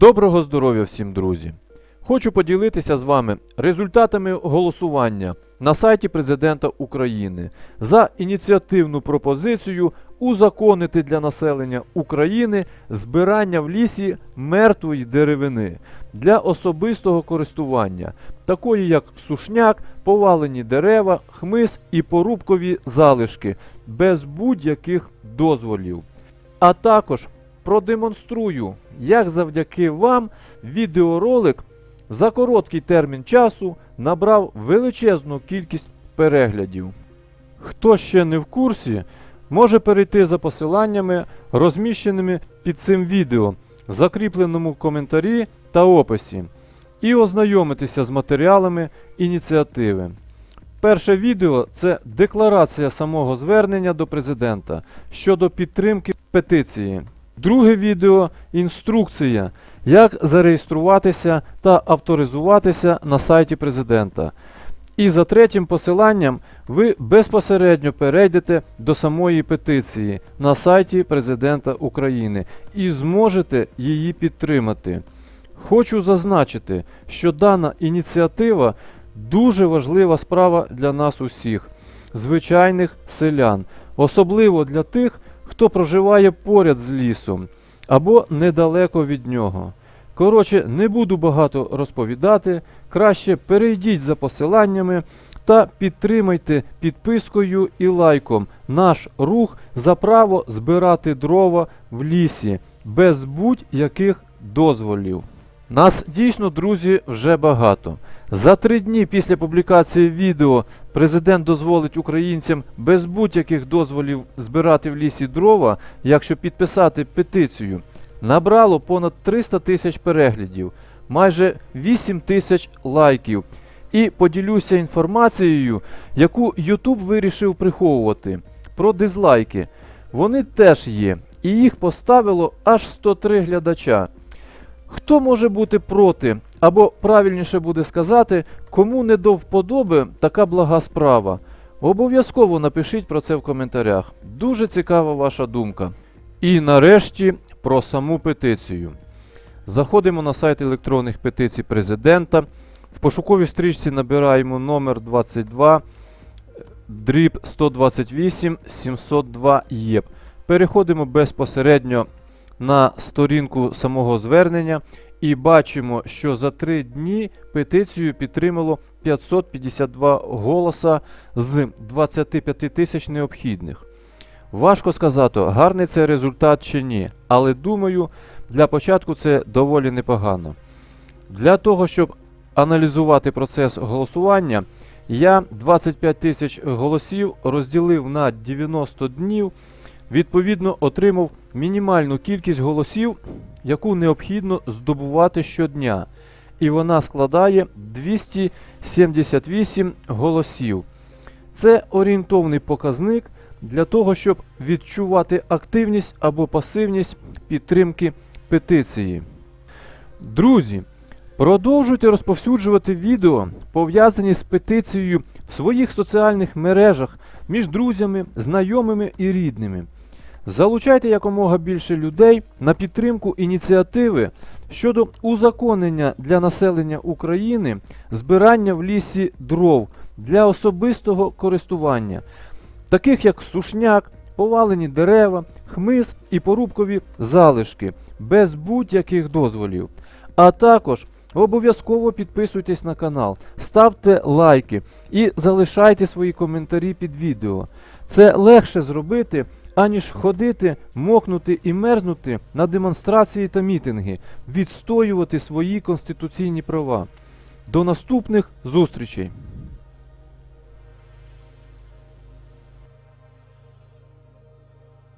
Доброго здоров'я всім, друзі! Хочу поділитися з вами результатами голосування на сайті Президента України за ініціативну пропозицію узаконити для населення України збирання в лісі мертвої деревини для особистого користування, такої як сушняк, повалені дерева, хмиз і порубкові залишки без будь-яких дозволів. А також продемонструю, як завдяки вам відеоролик за короткий термін часу набрав величезну кількість переглядів. Хто ще не в курсі, може перейти за посиланнями, розміщеними під цим відео, закріпленому в коментарі та описі, і ознайомитися з матеріалами ініціативи. Перше відео це декларація самого звернення до президента щодо підтримки петиції. Друге відео інструкція, як зареєструватися та авторизуватися на сайті президента. І за третім посиланням ви безпосередньо перейдете до самої петиції на сайті Президента України і зможете її підтримати. Хочу зазначити, що дана ініціатива дуже важлива справа для нас усіх, звичайних селян, особливо для тих, хто проживає поряд з лісом або недалеко від нього. Коротше, не буду багато розповідати, краще перейдіть за посиланнями та підтримайте підпискою і лайком наш рух за право збирати дрова в лісі без будь-яких дозволів. Нас дійсно, друзі, вже багато. За три дні після публікації відео президент дозволить українцям без будь-яких дозволів збирати в лісі дрова, якщо підписати петицію. Набрало понад 300 тисяч переглядів, майже 8 тисяч лайків. І поділюся інформацією, яку YouTube вирішив приховувати про дизлайки. Вони теж є, і їх поставило аж 103 глядача. Хто може бути проти, або правильніше буде сказати, кому не до вподоби така блага справа? Обов'язково напишіть про це в коментарях. Дуже цікава ваша думка. І нарешті про саму петицію. Заходимо на сайт електронних петицій президента. В пошуковій стрічці набираємо номер 22 дріб 128 702 ЄП. Переходимо безпосередньо на сторінку самого звернення і бачимо, що за три дні петицію підтримало 552 голоса з 25 тисяч необхідних. Важко сказати, гарний це результат чи ні, але думаю, для початку це доволі непогано. Для того, щоб аналізувати процес голосування, я 25 тисяч голосів розділив на 90 днів, відповідно отримав мінімальну кількість голосів, яку необхідно здобувати щодня. І вона складає 278 голосів. Це орієнтовний показник для того, щоб відчувати активність або пасивність підтримки петиції. Друзі, продовжуйте розповсюджувати відео, пов'язані з петицією в своїх соціальних мережах між друзями, знайомими і рідними. Залучайте якомога більше людей на підтримку ініціативи щодо узаконення для населення України збирання в лісі дров для особистого користування, таких як сушняк, повалені дерева, хмиз і порубкові залишки без будь-яких дозволів. А також обов'язково підписуйтесь на канал, ставте лайки і залишайте свої коментарі під відео. Це легше зробити, аніж ходити, мокнути і мерзнути на демонстрації та мітинги, відстоювати свої конституційні права. До наступних зустрічей!